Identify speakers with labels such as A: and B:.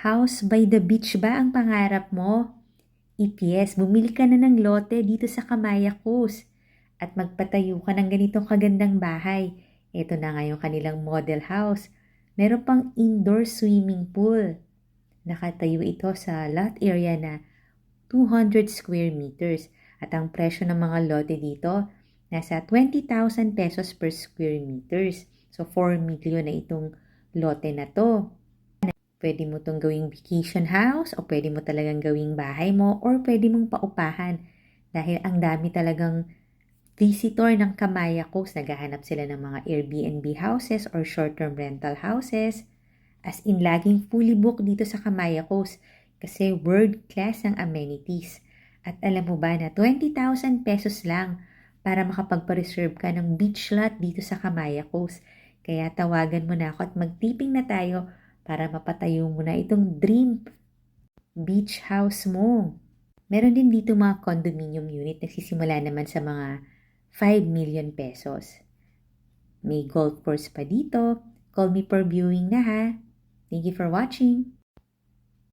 A: House by the beach ba ang pangarap mo? If yes, bumili ka na ng lote dito sa Kamaya Coast at magpatayo ka ng ganitong kagandang bahay. Ito na nga yung kanilang model house. Meron pang indoor swimming pool. Nakatayo ito sa lot area na 200 square meters at ang presyo ng mga lote dito nasa 20,000 pesos per square meters. So 4 million na itong lote na to. Pwede mo itong gawing vacation house o pwede mo talagang gawing bahay mo or pwede mong paupahan dahil ang dami talagang visitor ng Kamaya Coast. Naghahanap sila ng mga Airbnb houses or short-term rental houses. As in, laging fully booked dito sa Kamaya Coast kasi world class ang amenities. At alam mo ba na 20,000 pesos lang para makapagpa-reserve ka ng beach lot dito sa Kamaya Coast. Kaya tawagan mo na ako at mag-tipping na tayo para mapatayo mo na itong dream beach house mo. Meron din dito mga condominium unit nagsisimula naman sa mga 5 million pesos. May golf course pa dito. Call me for viewing na ha. Thank you for watching.